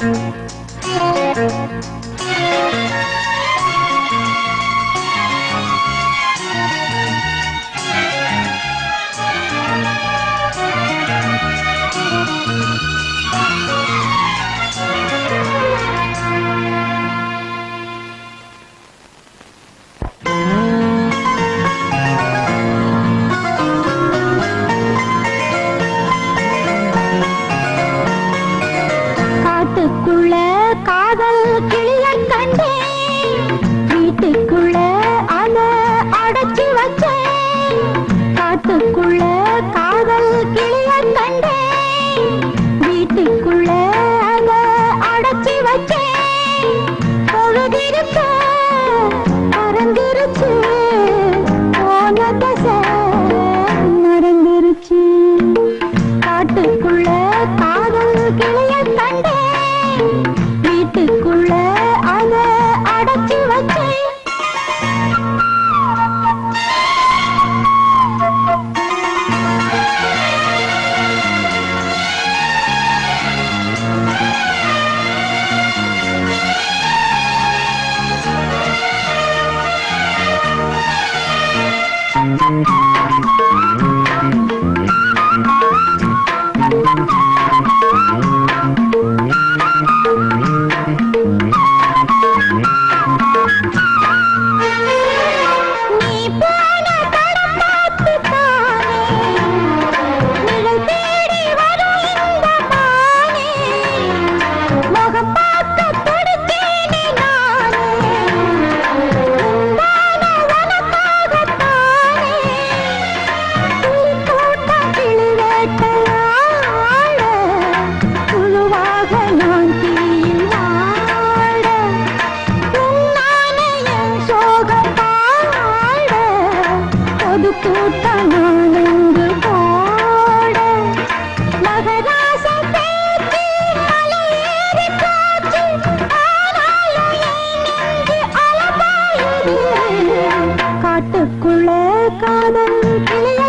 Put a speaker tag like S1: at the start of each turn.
S1: Thank you. Drácula. thank you காட்டுக்குள்ள காதல் கிளிய